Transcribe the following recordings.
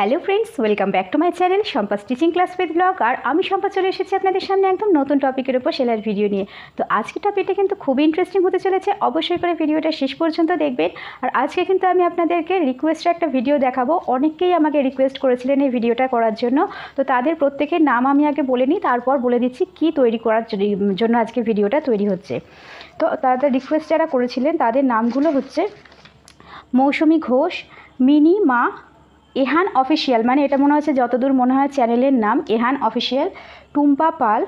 Hello friends welcome back to my channel Sampa stitching class with blog আর আমি সম্পা চলে এসেছি আপনাদের সামনে একদম নতুন টপিকের উপর সেলার ভিডিও নিয়ে। তো আজকে টপিকটা কিন্তু খুবই ইন্টারেস্টিং হতে চলেছে, অবশ্যই করে ভিডিওটা শেষ পর্যন্ত দেখবেন। আর আজকে কিন্তু আমি আপনাদেরকে রিকোয়েস্টের একটা ভিডিও দেখাবো। অনেকেই আমাকে রিকোয়েস্ট করেছিলেন এই ভিডিওটা করার জন্য। তো তাদের প্রত্যেকের নাম আমি আগে বলে নিই, তারপর বলে দিচ্ছি কি তৈরি করার জন্য আজকে ভিডিওটা তৈরি হচ্ছে। তো তাদের রিকোয়েস্ট যারা করেছিলেন, তাদের নামগুলো হচ্ছে মৌসুমি ঘোষ, মিনি মা এহান অফিসিয়াল মানে এটা মনে হচ্ছে যতদূর মনে হয় চ্যানেলের নাম, এহান অফিসিয়াল, টুম্পা পাল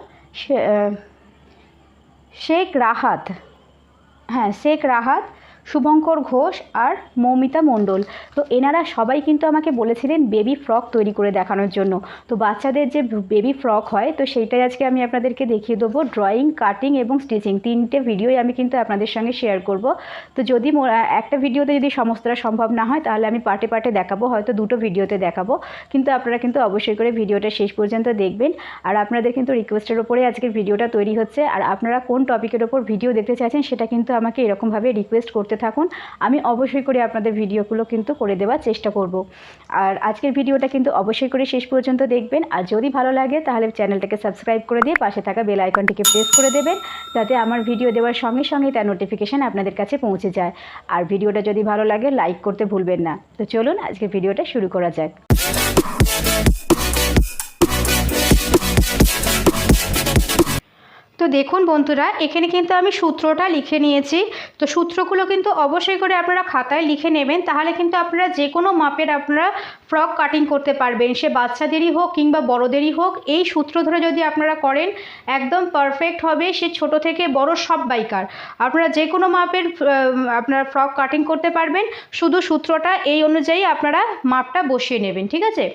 শেখ রাহাত হ্যাঁ শেখ রাহাত শুভঙ্কর ঘোষ আর মৌমিতা মণ্ডল। তো এনারা সবাই কিন্তু আমাকে বলেছিলেন বেবি ফ্রক তৈরি করে দেখানোর জন্য। তো বাচ্চাদের যে বেবি ফ্রক হয়, তো সেইটাই আজকে আমি আপনাদেরকে দেখিয়ে দেবো। ড্রয়িং কাটিং এবং স্টিচিং তিনটে ভিডিওই আমি কিন্তু আপনাদের সঙ্গে শেয়ার করব। তো যদি একটা ভিডিওতে যদি সমস্তটা সম্ভব না হয়, তাহলে আমি পার্টে পার্টে দেখাবো, হয়তো দুটো ভিডিওতে দেখাবো। কিন্তু আপনারা কিন্তু অবশ্যই করে ভিডিওটা শেষ পর্যন্ত দেখবেন। আর আপনাদের কিন্তু রিকোয়েস্টের ওপরে আজকের ভিডিওটা তৈরি হচ্ছে। আর আপনারা কোন টপিকের ওপর ভিডিও দেখতে চাইছেন, সেটা কিন্তু আমাকে এরকমভাবে রিকোয়েস্ট করতে থাকুন। আমি অবশ্যই করে আপনাদের ভিডিওগুলো কিন্তু করে দেওয়ার চেষ্টা করব। আর আজকের ভিডিওটা কিন্তু অবশ্যই করে শেষ পর্যন্ত দেখবেন। আর যদি ভালো লাগে, তাহলে চ্যানেলটাকে সাবস্ক্রাইব করে দিয়ে পাশে থাকা বেল আইকনটিকে প্রেস করে দেবেন, যাতে আমার ভিডিও দেওয়ার সঙ্গে সঙ্গে তার নোটিফিকেশান আপনাদের কাছে পৌঁছে যায়। আর ভিডিওটা যদি ভালো লাগে লাইক করতে ভুলবেন না। তো চলুন আজকে ভিডিওটা শুরু করা যাক। তো দেখুন বন্ধুরা, এখানে কিন্তু আমি সূত্রটা লিখে নিয়েছি। তো সূত্রগুলো কিন্তু অবশ্যই করে আপনারা খাতায় লিখে নেবেন, তাহলে কিন্তু আপনারা যে কোনো মাপের আপনারা ফ্রক কাটিং করতে পারবেন। সে বাচ্চাদেরই হোক কিংবা বড়দেরই হোক, এই সূত্র ধরে যদি আপনারা করেন, একদম পারফেক্ট হবে সে ছোট থেকে বড় সব বাইকার আপনারা যে কোনো মাপের আপনারা ফ্রক কাটিং করতে পারবেন, শুধু সূত্রটা এই অনুযায়ী আপনারা মাপটা বসিয়ে নেবেন, ঠিক আছে?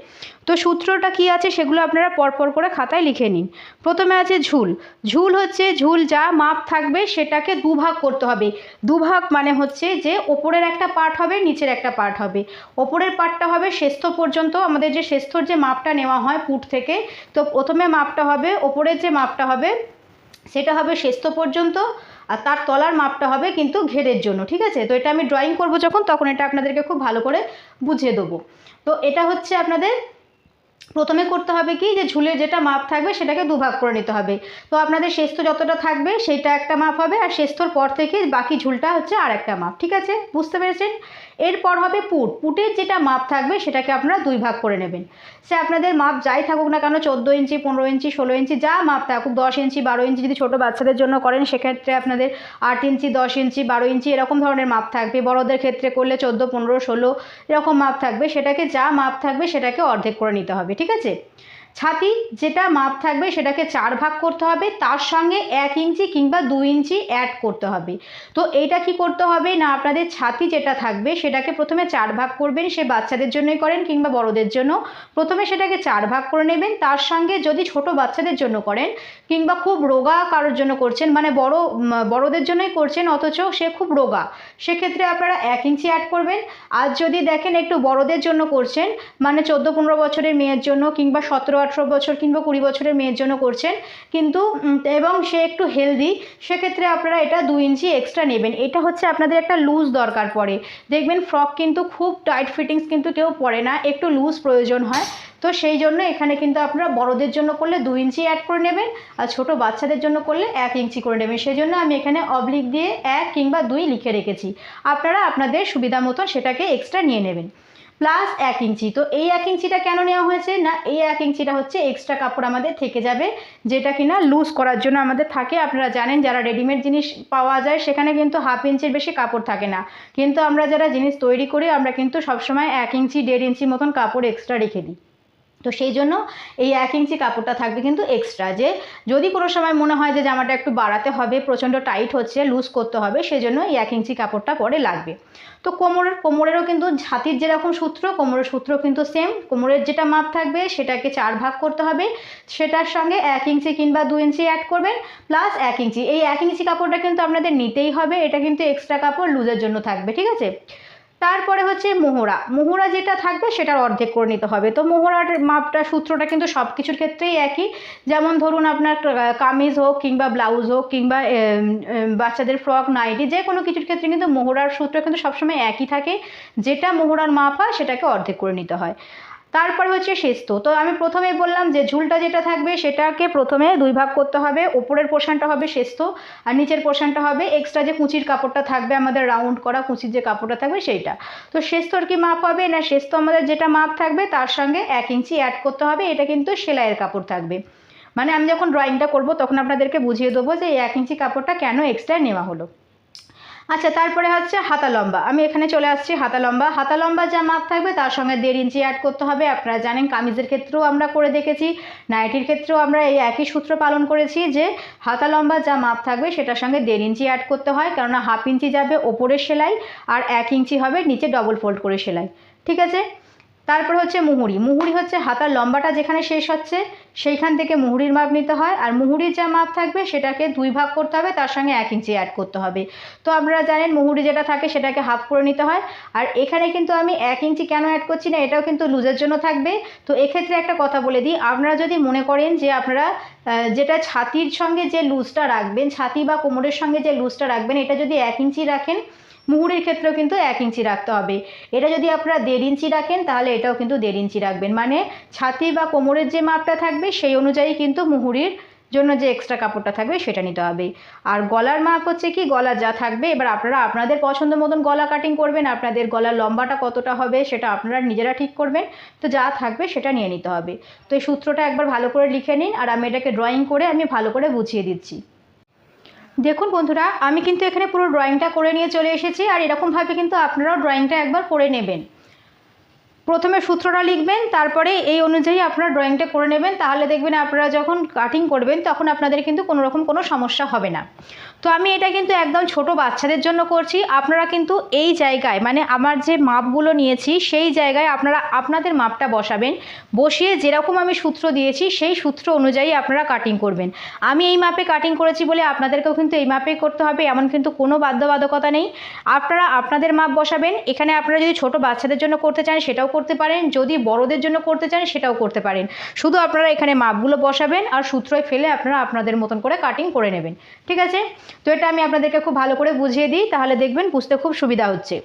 তো সূত্রটা কি আছে সেগুলো আপনারা পরপর করে খাতায় লিখে নিন। প্রথমে আছে ঝুল। ঝুল হচ্ছে ঝুল যা মাপ থাকবে সেটাকে দুভাগ করতে হবে। দুভাগ মানে হচ্ছে যে ওপরের একটা পার্ট হবে, নিচের একটা পার্ট হবে। ওপরের পার্টটা হবে শেস্থ পর্যন্ত, আমাদের যে শেস্থর যে মাপটা নেওয়া হয় পুট থেকে, তো প্রথমে মাপটা হবে, ওপরের যে মাপটা হবে সেটা হবে শেস্থ পর্যন্ত, আর তার তলার মাপটা হবে কিন্তু ঘেরের জন্য, ঠিক আছে? তো এটা আমি ড্রয়িং করব যখন, তখন এটা আপনাদেরকে খুব ভালো করে বুঝিয়ে দেবো। তো এটা হচ্ছে আপনাদের প্রথমে করতে হবে কি যে ঝুলের যেটা মাপ থাকবে সেটাকে দুভাগ করে নিতে হবে। তো আপনাদের শেস্ত যতটা থাকবে সেটা একটা মাপ হবে আর শেস্তর পর থেকে বাকি ঝুলটা হচ্ছে আর একটা মাপ, ঠিক আছে? বুঝতে পেরেছেন? এরপর হবে পুট। পুটের যেটা মাপ থাকবে সেটাকে আপনারা দুই ভাগ করে নেবেন। সে আপনাদের মাপ যাই থাকুক না কেন, চোদ্দ ইঞ্চি, পনেরো ইঞ্চি, ষোলো ইঞ্চি, যা মাপ থাকুক, দশ ইঞ্চি, বারো ইঞ্চি যদি ছোটো বাচ্চাদের জন্য করেন, সেক্ষেত্রে আপনাদের আট ইঞ্চি, দশ ইঞ্চি, বারো ইঞ্চি এরকম ধরনের মাপ থাকবে। বড়দের ক্ষেত্রে করলে চোদ্দ, পনেরো, ষোলো এরকম মাপ থাকবে। সেটাকে যা মাপ থাকবে সেটাকে অর্ধেক করে নিতে হবে, ঠিক আছে? ছাতি যেটা মাপ থাকবে সেটাকে চার ভাগ করতে হবে, তার সঙ্গে এক ইঞ্চি কিংবা দু ইঞ্চি অ্যাড করতে হবে। তো এইটা কি করতে হবে না আপনাদের ছাতি যেটা থাকবে সেটাকে প্রথমে চার ভাগ করবেন, সে বাচ্চাদের জন্যই করেন কিংবা বড়দের জন্য। প্রথমে সেটাকে চার ভাগ করে নেবেন, তার সঙ্গে যদি ছোট বাচ্চাদের জন্য করেন কিংবা খুব রোগা কারোর জন্য করছেন মানে বড় বড়দের জন্যই করছেন, অথচ সে খুব রোগা, সেক্ষেত্রে আপনারা এক ইঞ্চি অ্যাড করবেন। আর যদি দেখেন একটু বড়দের জন্য করছেন মানে চোদ্দ পনেরো বছরের মেয়ের জন্য কিংবা সতেরো আঠেরো বছর কিংবা কুড়ি বছরের মেয়ের জন্য করছেন। কিন্তু এবং সে একটু হেলদি সেক্ষেত্রে আপনারা এটা দু ইঞ্চি এক্সট্রা নেবেন। এটা হচ্ছে আপনাদের একটা লুজ দরকার পড়ে। দেখবেন ফ্রক কিন্তু খুব টাইট ফিটিংস কিন্তু কেউ পরে না, একটু লুজ প্রয়োজন হয়। তো সেই জন্য এখানে কিন্তু আপনারা বড়দের জন্য করলে দু ইঞ্চি অ্যাড করে নেবেন আর ছোট বাচ্চাদের জন্য করলে এক ইঞ্চি করে নেবেন। সেই জন্য আমি এখানে অবলিক দিয়ে এক কিংবা দুই লিখে রেখেছি। আপনারা আপনাদের সুবিধা মতো সেটাকে এক্সট্রা নিয়ে নেবেন। প্লাস এক ইঞ্চি। তো এই এক ইঞ্চিটা কেন নেওয়া হয়েছে? না, এই এক ইঞ্চিটা হচ্ছে এক্সট্রা কাপড় আমাদের থেকে যাবে, যেটা কিনা লুজ করার জন্য আমাদের থাকে। আপনারা জানেন, যারা রেডিমেড জিনিস পাওয়া যায়, সেখানে কিন্তু হাফ ইঞ্চির বেশি কাপড় থাকে না। কিন্তু আমরা যারা জিনিস তৈরি করি, আমরা কিন্তু সবসময় এক ইঞ্চি, দেড় ইঞ্চি মতন কাপড় এক্সট্রা রেখে দিই। তো সেই জন্য এই এক ইঞ্চি কাপড়টা থাকবে কিন্তু এক্সট্রা যে যদি কোনো সময় মনে হয় যে জামাটা একটু বাড়াতে হবে, প্রচণ্ড টাইট হচ্ছে লুজ করতে হবে সেজন্য এই এক ইঞ্চি কাপড়টা পরে লাগবে। তো কোমরের, কোমরেরও কিন্তু ছাতির যেরকম সূত্র, কোমরের সূত্র কিন্তু সেম কোমরের যেটা মাপ থাকবে সেটাকে চার ভাগ করতে হবে, সেটার সঙ্গে এক ইঞ্চি কিংবা দু ইঞ্চি অ্যাড করবেন প্লাস এক ইঞ্চি। এই এক ইঞ্চি কাপড়টা কিন্তু আপনাদের নিতেই হবে, এটা কিন্তু এক্সট্রা কাপড় লুজের জন্য থাকবে, ঠিক আছে? তারপরে হচ্ছে মোহরা। মোহরা যেটা থাকবে সেটার অর্ধেক করে নিতে হবে। তো মোহরার মাপটা, সূত্রটা কিন্তু সব কিছুর ক্ষেত্রেই একই। যেমন ধরুন আপনার কামিজ হোক কিংবা ব্লাউজ হোক কিংবা বাচ্চাদের ফ্রক, নাইটি, যে কোনো কিছুর ক্ষেত্রে কিন্তু মোহরার সূত্র কিন্তু সবসময় একই থাকে। যেটা মোহরার মাপ হয় সেটাকে অর্ধেক করে নিতে হয়। তারপর হচ্ছে শেস্ত তো আমি প্রথমে বললাম যে ঝুলটা যেটা থাকবে সেটাকে প্রথমে দুই ভাগ করতে হবে। ওপরের পোর্শনটা হবে শেস্ত আর নিচের পোর্শনটা হবে এক্সট্রা যে কুচির কাপড়টা থাকবে আমাদের রাউন্ড করা কুচির যে কাপড়টা থাকবে সেইটা। তো শেস্তর কি মাপ হবে? না শেস্ত আমাদের যেটা মাপ থাকবে তার সঙ্গে এক ইঞ্চি অ্যাড করতে হবে। এটা কিন্তু সেলাইয়ের কাপড় থাকবে। মানে আমি যখন ড্রয়িংটা করব তখন আপনাদেরকে বুঝিয়ে দেবো যে এক ইঞ্চি কাপড়টা কেন এক্সট্রা নেওয়া হলো। আচ্ছা তারপরে হচ্ছে হাতা লম্বা। আমি এখানে চলে আসছি হাতা লম্বা। হাতা লম্বা যা মাপ থাকবে তার সঙ্গে দেড় ইঞ্চি অ্যাড করতে হবে। আপনারা জানেন কামিজের ক্ষেত্রেও আমরা করে দেখেছি, নাইটির ক্ষেত্রেও আমরা এই একই সূত্র পালন করেছি যে হাতা লম্বা যা মাপ থাকবে সেটার সঙ্গে দেড় ইঞ্চি অ্যাড করতে হয়, কেননা হাফ ইঞ্চি যাবে ওপরের সেলাই আর এক ইঞ্চি হবে নিচে ডবল ফোল্ড করে সেলাই। ঠিক আছে? তারপর হচ্ছে মুহুরি। মুহুরি হচ্ছে হাতার লম্বাটা যেখানে শেষ হচ্ছে, সেইখান থেকে মুহুরির মাপ নিতে হয়। আর মুহুরির যা মাপ থাকবে, সেটাকে দুই ভাগ করতে হবে, তার সঙ্গে এক ইঞ্চি অ্যাড করতে হবে। তো আপনারা জানেন, মুহুরি যেটা থাকে, সেটাকে হাফ করে নিতে হয়। আর এখানে কিন্তু আমি এক ইঞ্চি কেন অ্যাড করছি না, এটাও কিন্তু লুজের জন্য থাকবে। তো এক্ষেত্রে একটা কথা বলে দিই, আপনারা যদি মনে করেন যে আপনারা যেটা ছাতির সঙ্গে যে লুজটা রাখবেন, ছাতি বা কোমরের সঙ্গে যে লুজটা রাখবেন, এটা যদি এক ইঞ্চি রাখেন মুহুরির ক্ষেত্রেও কিন্তু এক ইঞ্চি রাখতে হবে। এটা যদি আপনারা দেড় ইঞ্চি রাখেন, তাহলে এটাও কিন্তু দেড় ইঞ্চি রাখবেন। মানে ছাতি বা কোমরের যে মাপটা থাকবে, সেই অনুযায়ী কিন্তু মুহুরির জন্য যে এক্সট্রা কাপড়টা থাকবে, সেটা নিতে হবে। আর গলার মাপ হচ্ছে কি, গলা যা থাকবে, এবার আপনারা আপনাদের পছন্দ মতন গলা কাটিং করবেন, আপনাদের গলার লম্বাটা কতটা হবে, সেটা আপনারা নিজেরা ঠিক করবেন। তো যা থাকবে, সেটা নিয়ে নিতে হবে। তো এই সূত্রটা একবার ভালো করে লিখে নিন, আর আমি এটাকে ড্রয়িং করে আমি ভালো করে বুঝিয়ে দিচ্ছি। দেখুন বন্ধুরা, আমি কিন্তু এখানে পুরো ড্রয়িংটা করে নিয়ে চলে এসেছি আর এরকমভাবে কিন্তু আপনারাও ড্রয়িংটা একবার করে নেবেন। প্রথমে সূত্রটা লিখবেন, তারপরে এই অনুযায়ী আপনারা ড্রয়িংটা করে নেবেন, তাহলে দেখবেন আপনারা যখন কাটিং করবেন, তখন আপনাদের কিন্তু কোনো রকম কোনো সমস্যা হবে না। তো আমি এটা কিন্তু একদম ছোট বাচ্চাদের জন্য করছি। আপনারা কিন্তু এই জায়গায় মানে আমার যে মাপগুলো নিয়েছি, সেই জায়গায় আপনারা আপনাদের মাপটা বসাবেন। বসিয়ে যেরকম আমি সূত্র দিয়েছি, সেই সূত্র অনুযায়ী আপনারা কাটিং করবেন। আমি এই মাপে কাটিং করেছি বলে আপনাদেরকেও কিন্তু এই মাপেই করতে হবে, এমন কিন্তু কোনো বাধ্যবাধকতা নেই। আপনারা আপনাদের মাপ বসাবেন। এখানে আপনারা যদি ছোট বাচ্চাদের জন্য করতে চান, সেটাও করতে পারেন। যদি বড়দের জন্য করতে চান, সেটাও করতে পারেন। শুধু আপনারা এখানে মাপগুলো বসাবেন আর সূত্রয় ফেলে আপনারা আপনাদের মতন করে কাটিং করে নেবেন। ঠিক আছে? তো এটা আমি আপনাদেরকে খুব ভালো করে বুঝিয়ে দিই, তাহলে দেখবেন বুঝতে খুব সুবিধা হচ্ছে।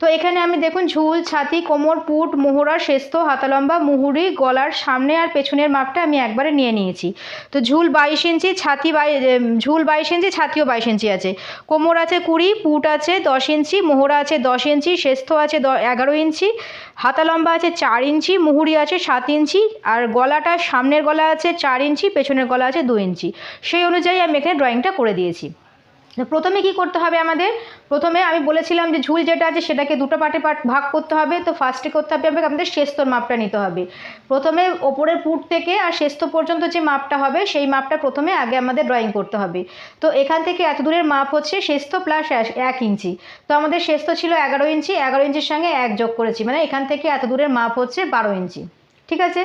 তো এখানে আমি দেখুন, ঝুল, ছাতি, কোমর, পুট, মোহরা শেস্ত হাতালম্বা, মুহুরি, গলার সামনে আর পেছনের মাপটা আমি একবারে নিয়ে নিয়েছি। তো ঝুল বাইশ ইঞ্চি, ছাতি বাই ঝুল বাইশ ইঞ্চি, ছাতিও বাইশ ইঞ্চি আছে। কোমর আছে কুড়ি, পুট আছে দশ ইঞ্চি, মোহরা আছে দশ ইঞ্চি শেস্ত আছে এগারো ইঞ্চি, হাতালম্বা আছে চার ইঞ্চি, মুহুরি আছে সাত ইঞ্চি, আর গলাটা, সামনের গলা আছে চার ইঞ্চি, পেছনের গলা আছে দু ইঞ্চি। সেই অনুযায়ী আমি এখানে ড্রয়িংটা করে দিয়েছি। প্রথমে কি করতে হবে আমাদের? প্রথমে আমি বলেছিলাম যে ঝুল যেটা আছে সেটাকে দুটো পার্টে পার্ট ভাগ করতে হবে। তো ফার্স্টে করতে হবে আমাকে আমাদের শেস্তর মাপটা নিতে হবে। প্রথমে ওপরের পুট থেকে আর শেস্ত পর্যন্ত যে মাপটা হবে, সেই মাপটা প্রথমে আগে আমাদের ড্রয়িং করতে হবে। তো এখান থেকে এত দূরের মাপ হচ্ছে শেস্ত প্লাস এক ইঞ্চি। তো আমাদের শেস্ত ছিল এগারো ইঞ্চি, এগারো ইঞ্চির সঙ্গে এক যোগ করেছি। মানে এখান থেকে এত দূরের মাপ হচ্ছে বারো ইঞ্চি। ঠিক আছে?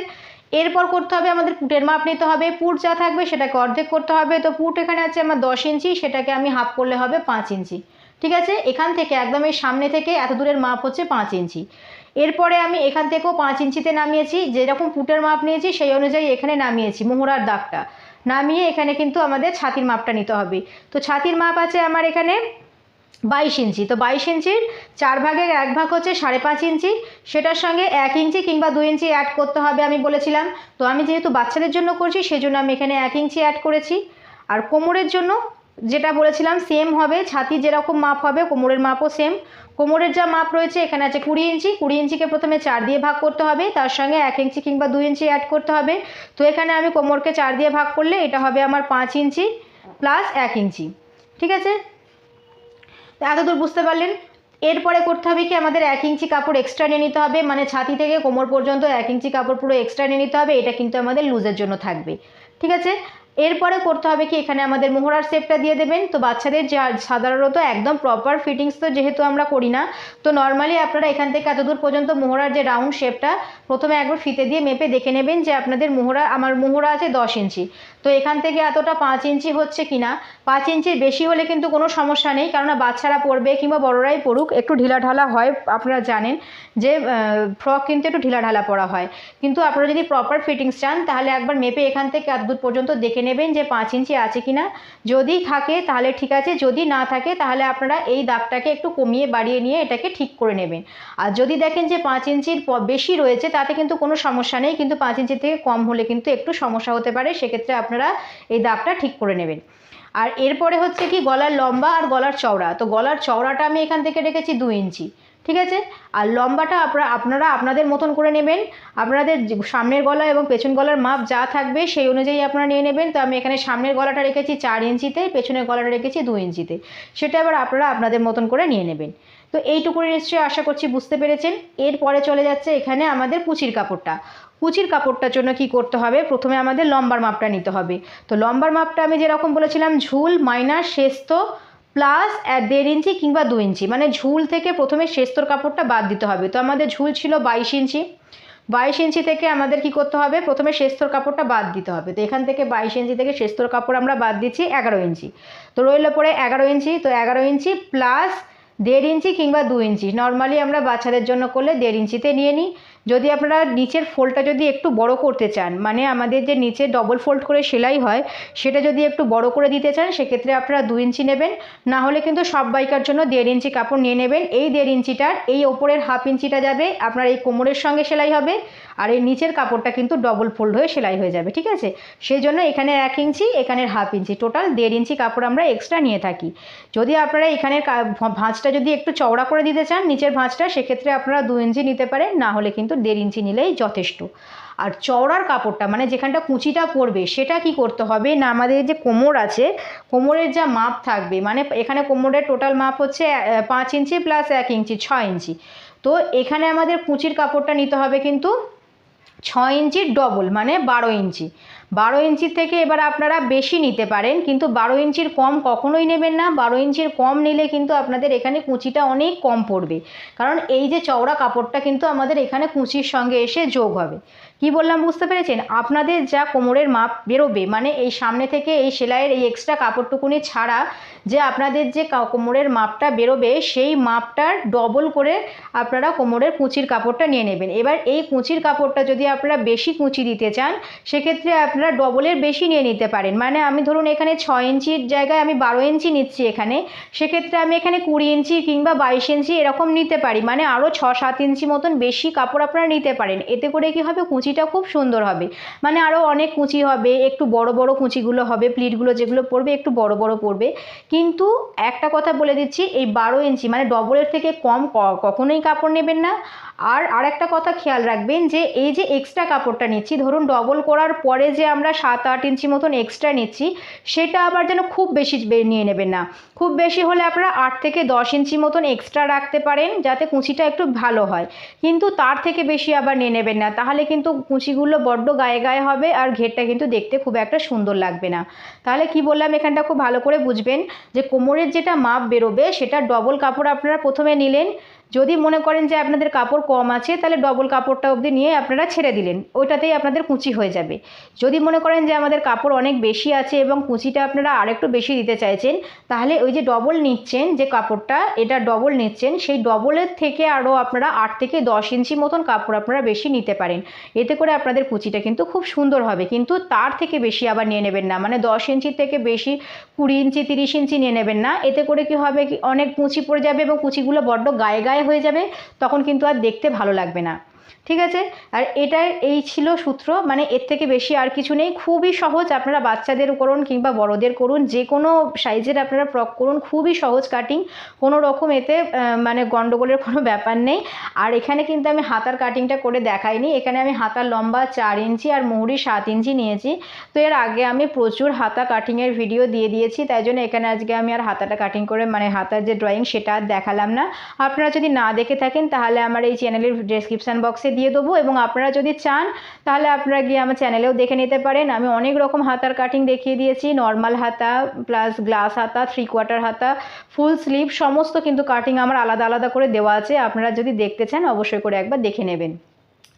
এরপর করতে হবে আমাদের পুটের মাপ নিতে হবে। পুট যা থাকবে সেটাকে অর্ধেক করতে হবে। তো পুট এখানে আছে আমার দশ ইঞ্চি, সেটাকে আমি হাফ করলে হবে পাঁচ ইঞ্চি। ঠিক আছে? এখান থেকে একদম এই সামনে থেকে এত দূরের মাপ হচ্ছে পাঁচ ইঞ্চি। এরপরে আমি এখান থেকেও পাঁচ ইঞ্চিতে নামিয়েছি। যেরকম পুটের মাপ নিয়েছি, সেই অনুযায়ী এখানে নামিয়েছি মোহরার দাগটা। নামিয়ে এখানে কিন্তু আমাদের ছাতির মাপটা নিতে হবে। তো ছাতির মাপ আছে আমার এখানে বাইশ ইঞ্চি। তো বাইশ ইঞ্চির চার ভাগের এক ভাগ হচ্ছে সাড়ে পাঁচ ইঞ্চি। সেটার সঙ্গে এক ইঞ্চি কিংবা দু ইঞ্চি অ্যাড করতে হবে আমি বলেছিলাম। তো আমি যেহেতু বাচ্চাদের জন্য করছি সেই জন্য আমি এখানে এক ইঞ্চি অ্যাড করেছি। আর কোমরের জন্য যেটা বলেছিলাম সেম হবে, ছাতি যেরকম মাপ হবে, কোমরের মাপও সেম কোমরের যা মাপ রয়েছে, এখানে আছে কুড়ি ইঞ্চি। কুড়ি ইঞ্চিকে প্রথমে চার দিয়ে ভাগ করতে হবে, তার সঙ্গে এক ইঞ্চি কিংবা দু ইঞ্চি অ্যাড করতে হবে। তো এখানে আমি কোমরকে চার দিয়ে ভাগ করলে এটা হবে আমার পাঁচ ইঞ্চি প্লাস এক ইঞ্চি। ঠিক আছে? এতদূর বুঝতে পারলেন। এরপরে করতে হবে কি, আমাদের এক ইঞ্চি কাপড় এক্সট্রা নিয়ে নিতে হবে। মানে ছাতি থেকে কোমর পর্যন্ত এক ইঞ্চি কাপড় পুরো এক্সট্রা নিয়ে নিতে হবে। এটা কিন্তু আমাদের লুজের জন্য থাকবে। ঠিক আছে? এরপরে করতে হবে কি, এখানে আমাদের মোহরার শেপটা দিয়ে দেবেন। তো বাচ্চাদের যা, সাধারণত একদম প্রপার ফিটিংস তো যেহেতু আমরা করি না, তো নর্মালি আপনারা এখান থেকে এতদূর পর্যন্ত মোহরার যে রাউন্ড শেপটা প্রথমে একবার ফিতে দিয়ে মেপে দেখে নেবেন যে আপনাদের মোহরা, আমার মোহরা আছে দশ ইঞ্চি। তো এখান থেকে এতটা পাঁচ ইঞ্চি হচ্ছে কি না পাঁচ ইঞ্চির বেশি হলে কিন্তু কোনো সমস্যা নেই, কেননা বাচ্চারা পড়বে কিংবা বড়রাই পড়ুক, একটু ঢিলাঢালা হয়, আপনারা জানেন যে ফ্রক কিন্তু একটু ঢিলাঢালা পরা হয়। কিন্তু আপনারা যদি প্রপার ফিটিংস চান, তাহলে একবার মেপে এখান থেকে এতদূর পর্যন্ত দেখে দেখে নেবেন যে পাঁচ ইঞ্চি আছে কি না যদি থাকে তাহলে ঠিক আছে, যদি না থাকে তাহলে আপনারা এই দাগটাকে একটু কমিয়ে বাড়িয়ে নিয়ে এটাকে ঠিক করে নেবেন। আর যদি দেখেন যে পাঁচ ইঞ্চির বেশি রয়েছে তাতে কিন্তু কোনো সমস্যা নেই, কিন্তু পাঁচ ইঞ্চি থেকে কম হলে কিন্তু একটু সমস্যা হতে পারে, সেক্ষেত্রে আপনারা এই দাগটা ঠিক করে নেবেন। আর এরপরে হচ্ছে কি গলার লম্বা আর গলার চওড়া। তো গলার চওড়াটা আমি এখান থেকে রেখেছি দু ইঞ্চি। ঠিক আছে? আর লম্বাটা আপনারা আপনারা আপনাদের মতন করে নেবেন। আপনাদের সামনের গলা এবং পেছন গলার মাপ যা থাকবে সেই অনুযায়ী আপনারা নিয়ে নেবেন। তো আমি এখানে সামনের গলাটা রেখেছি চার ইঞ্চিতে, পেছনের গলাটা রেখেছি দু ইঞ্চিতে। সেটা এবার আপনারা আপনাদের মতন করে নিয়ে নেবেন। তো এইটুকুনি নিশ্চয়ই আশা করছি বুঝতে পেরেছেন। এরপরে চলে যাচ্ছে এখানে আমাদের কুচির কাপড়টা। কুচির কাপড়টার জন্য কি করতে হবে? প্রথমে আমাদের লম্বার মাপটা নিতে হবে। তো লম্বার মাপটা আমি যেরকম বলেছিলাম, ঝুল, মাইনাস শেস্ত প্লাস দেড় ইঞ্চি কিংবা দু ইঞ্চি। মানে ঝুল থেকে প্রথমে শেস্তর কাপড়টা বাদ দিতে হবে। তো আমাদের ঝুল ছিল বাইশ ইঞ্চি। বাইশ ইঞ্চি থেকে আমাদের কি করতে হবে? প্রথমে শেস্তর কাপড়টা বাদ দিতে হবে। তো এখান থেকে বাইশ ইঞ্চি থেকে শেস্তর কাপড় আমরা বাদ দিচ্ছি এগারো ইঞ্চি। তো রইল পরে এগারো ইঞ্চি। তো এগারো ইঞ্চি প্লাস দেড় ইঞ্চি কিংবা দু ইঞ্চি। নর্মালি আমরা বাচ্চাদের জন্য করলে দেড় ইঞ্চিতে নিয়ে নিই। যদি আপনারা নিচের ফোল্ডটা যদি একটু বড় করতে চান মানে আমাদের যে নিচে ডবল ফোল্ড করে সেলাই হয়, সেটা যদি একটু বড় করে দিতে চান, সেক্ষেত্রে আপনারা দু ইঞ্চি নেবেন। না হলে কিন্তু সব বাইকার জন্য দেড় ইঞ্চি কাপড় নিয়ে নেবেন। এই দেড় ইঞ্চিটার এই ওপরের হাফ ইঞ্চিটা যাবে, আপনার এই কোমরের সঙ্গে সেলাই হবে, আর এই নিচের কাপড়টা কিন্তু ডবল ফোল্ড হয়ে সেলাই হয়ে যাবে, ঠিক আছে? সেই জন্য এখানে এক ইঞ্চি, এখানের হাফ ইঞ্চি। টোটাল দেড় ইঞ্চি কাপড় আমরা এক্সট্রা নিয়ে থাকি। যদি আপনারা এখানের ভাঁজটা যদি একটু চওড়া করে দিতে চান, নিচের ভাঁজটা, সেক্ষেত্রে আপনারা দু ইঞ্চি নিতে পারেন। না হলে কিন্তু দেড় ইঞ্চি নিলেই যথেষ্ট। আর চওড়ার কাপড়টা মানে যেখানটা কুচিটা পড়বে, সেটা কি করতে হবে? না, আমাদের যে কোমর আছে, কোমরের যা মাপ থাকবে মানে এখানে কোমরের টোটাল মাপ হচ্ছে পাঁচ ইঞ্চি প্লাস এক ইঞ্চি ছ ইঞ্চি। তো এখানে আমাদের কুচির কাপড়টা নিতে হবে কিন্তু ছ ইঞ্চির ডবল মানে বারো ইঞ্চি। বারো ইঞ্চির থেকে এবার আপনারা বেশি নিতে পারেন, কিন্তু বারো ইঞ্চির কম কখনোই নেবেন না। বারো ইঞ্চির কম নিলে কিন্তু আপনাদের এখানে কুঁচিটা অনেক কম পড়বে। কারণ এই যে চওড়া কাপড়টা কিন্তু আমাদের এখানে কুচির সঙ্গে এসে যোগ হবে। কি বললাম, বুঝতে পেরেছেন? আপনাদের যা কোমরের মাপ বেরোবে মানে এই সামনে থেকে এই সেলাইয়ের এই এক্সট্রা কাপড়টুকুনি ছাড়া যে আপনাদের যে কোমরের মাপটা বেরোবে, সেই মাপটার ডবল করে আপনারা কোমরের কুচির কাপড়টা নিয়ে নেবেন। এবার এই কুচির কাপড়টা যদি আপনারা বেশি কুঁচি দিতে চান, সেক্ষেত্রে আপনারা ডবলের বেশি নিয়ে নিতে পারেন। মানে আমি ধরুন এখানে ছয় ইঞ্চির জায়গায় আমি বারো ইঞ্চি নিচ্ছি এখানে, সেক্ষেত্রে আমি এখানে কুড়ি ইঞ্চি কিংবা বাইশ ইঞ্চি এরকম নিতে পারি। মানে আরও ছ সাত ইঞ্চি মতন বেশি কাপড় আপনারা নিতে পারেন। এতে করে কি হবে? কুঁচিটা খুব সুন্দর হবে। মানে আরও অনেক কুঁচি হবে, একটু বড় বড় কুঁচিগুলো হবে প্লিটগুলো যেগুলো পড়বে একটু বড় বড় পড়বে কিন্তু একটা কথা বলে দিচ্ছি, এই বারো ইঞ্চি মানে ডবলের থেকে কম কখনোই কাপড় নেবেন না। আর আরেকটা কথা খেয়াল রাখবেন যে এই যে এক্সট্রা কাপড়টা নিচ্ছি, ধরুন ডবল করার পরে যে আমরা সাত আট ইঞ্চি মতন এক্সট্রা নিচ্ছি, সেটা আবার যেন খুব বেশি নিয়ে নেবেন না। খুব বেশি হলে আপনারা আট থেকে দশ ইঞ্চি মতন এক্সট্রা রাখতে পারেন যাতে কুঁচিটা একটু ভালো হয়। কিন্তু তার থেকে বেশি আবার নিয়ে নেবেন না। তাহলে কিন্তু কুঁচিগুলো বড্ড গায়ে গায়ে হবে আর ঘেরটা কিন্তু দেখতে খুব একটা সুন্দর লাগবে না। তাহলে কি বললাম? এখানটা খুব ভালো করে বুঝবেন যে কোমরের যেটা মাপ বেরোবে, সেটা ডবল কাপড় আপনারা প্রথমে নিলেন। যদি মনে করেন যে আপনাদের কাপড় কম আছে, তাহলে ডবল কাপড়টা অবধি নিয়ে আপনারা ছেড়ে দিলেন। ওইটাতেই আপনাদের কুচি হয়ে যাবে। যদি মনে করেন যে আমাদের কাপড় অনেক বেশি আছে এবং কুচিটা আপনারা আরেকটু বেশি দিতে চাইছেন, তাহলে ওই যে ডবল নিচ্ছেন যে কাপড়টা, এটা ডবল নিচ্ছেন, সেই ডবলের থেকে আরও আপনারা আট থেকে দশ ইঞ্চি মতন কাপড় আপনারা বেশি নিতে পারেন। এতে করে আপনাদের কুচিটা কিন্তু খুব সুন্দর হবে। কিন্তু তার থেকে বেশি আবার নিয়ে নেবেন না। মানে দশ ইঞ্চির থেকে বেশি, কুড়ি ইঞ্চি, তিরিশ ইঞ্চি নিয়ে নেবেন না। এতে করে কি হবে কি, অনেক কুচি পড়ে যাবে এবং কুচিগুলো বড্ড গায়ে গায়ে হয়ে যাবে তখন কিন্তু আর দেখতে ভালো লাগবে না। ঠিক আছে? আর এটার এই ছিল সূত্র। মানে এর থেকে বেশি আর কিছু নেই। খুবই সহজ আপনারা বাচ্চাদের করুন কিংবা বড়দের করুন। যে কোনো সাইজের আপনারা ফ্রক করুন। খুবই সহজ কাটিং। কোনো রকম এতে মানে গন্ডগোলের কোনো ব্যাপার নেই। আর এখানে কিন্তু আমি হাতার কাটিংটা করে দেখাইনি। এখানে আমি হাতার লম্বা চার ইঞ্চি আর মুহুরি সাত ইঞ্চি নিয়েছি। তো এর আগে আমি প্রচুর হাতা কাটিংয়ের ভিডিও দিয়ে দিয়েছি। তাই জন্য এখানে আজকে আমি আর হাতাটা কাটিং করে মানে হাতার যে ড্রয়িং সেটা আর দেখালাম না। আপনারা যদি না দেখে থাকেন, তাহলে আমার এই চ্যানেলের ডেসক্রিপশান বক্সে দিয়ে দেবো এবং আপনারা যদি চান, তাহলে আপনারা গিয়ে আমার চ্যানেলেও দেখে নিতে পারেন। আমি অনেক রকম হাতার কাটিং দেখিয়ে দিয়েছি। নর্মাল হাতা প্লাস গ্লাস হাতা থ্রি কোয়ার্টার হাতা ফুল স্লিভ সমস্ত কিন্তু কাটিং আমার আলাদা আলাদা করে দেওয়া আছে। আপনারা যদি দেখতে চান, অবশ্যই করে একবার দেখে নেবেন।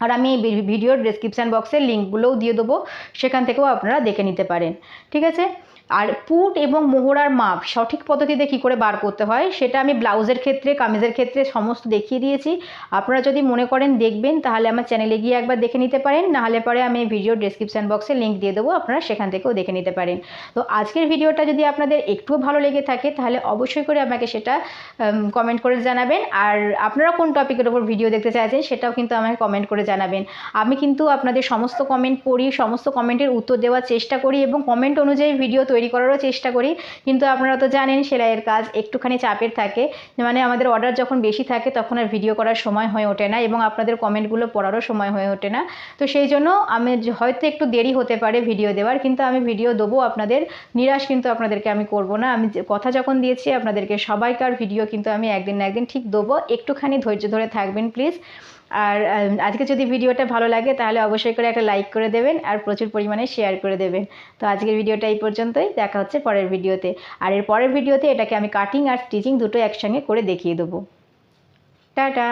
আর আমি ভিডিওর ডেসক্রিপশান বক্সের লিঙ্কগুলোও দিয়ে দেবো। সেখান থেকেও আপনারা দেখে নিতে পারেন। ঠিক আছে? আর পুট এবং মোহরার মাপ সঠিক পদ্ধতিতে কী করে বার করতে হয় সেটা আমি ব্লাউজের ক্ষেত্রে, কামিজের ক্ষেত্রে সমস্ত দেখিয়ে দিয়েছি। আপনারা যদি মনে করেন দেখবেন, তাহলে আমার চ্যানেলে গিয়ে একবার দেখে নিতে পারেন। নাহলে পরে আমি ভিডিও ডেসক্রিপশান বক্সে লিঙ্ক দিয়ে দেবো, আপনারা সেখান থেকেও দেখে নিতে পারেন। তো আজকের ভিডিওটা যদি আপনাদের একটুও ভালো লেগে থাকে, তাহলে অবশ্যই করে আমাকে সেটা কমেন্ট করে জানাবেন। আর আপনারা কোন টপিকের ওপর ভিডিও দেখতে চাইছেন, সেটাও কিন্তু আমাকে কমেন্ট করে জানাবেন। আমি কিন্তু আপনাদের সমস্ত কমেন্ট পড়ি, সমস্ত কমেন্টের উত্তর দেওয়ার চেষ্টা করি এবং কমেন্ট অনুযায়ী ভিডিও তৈরি করারও চেষ্টা করি। কিন্তু আপনারা তো জানেন সেলাইয়ের কাজ একটুখানি চাপের থাকে। মানে আমাদের অর্ডার যখন বেশি থাকে তখন আর ভিডিও করার সময় হয়ে ওঠে না এবং আপনাদের কমেন্টগুলো পড়ারও সময় হয়ে ওঠে না। তো সেই জন্য আমি হয়তো একটু দেরি হতে পারে ভিডিও দেওয়ার কিন্তু আমি ভিডিও দেবো আপনাদের। নিরাশ কিন্তু আপনাদেরকে আমি করব না। আমি কথা যখন দিয়েছি আপনাদেরকে সবাইকার ভিডিও কিন্তু আমি একদিন না একদিন ঠিক দেবো। একটুখানি ধৈর্য ধরে থাকবেন প্লিজ আর আজকে যদি ভিডিওটা ভালো লাগে তাহলে অবশ্যই করে একটা লাইক করে দেবেন আর প্রচুর পরিমাণে শেয়ার করে দেবেন। তো আজকের ভিডিওটা এই পর্যন্তই, দেখা হচ্ছে পরের ভিডিওতে। আর এর পরের ভিডিওতে এটাকে আমি কাটিং আর স্টিচিং দুটো একসঙ্গে করে দেখিয়ে দেবো। টাটা!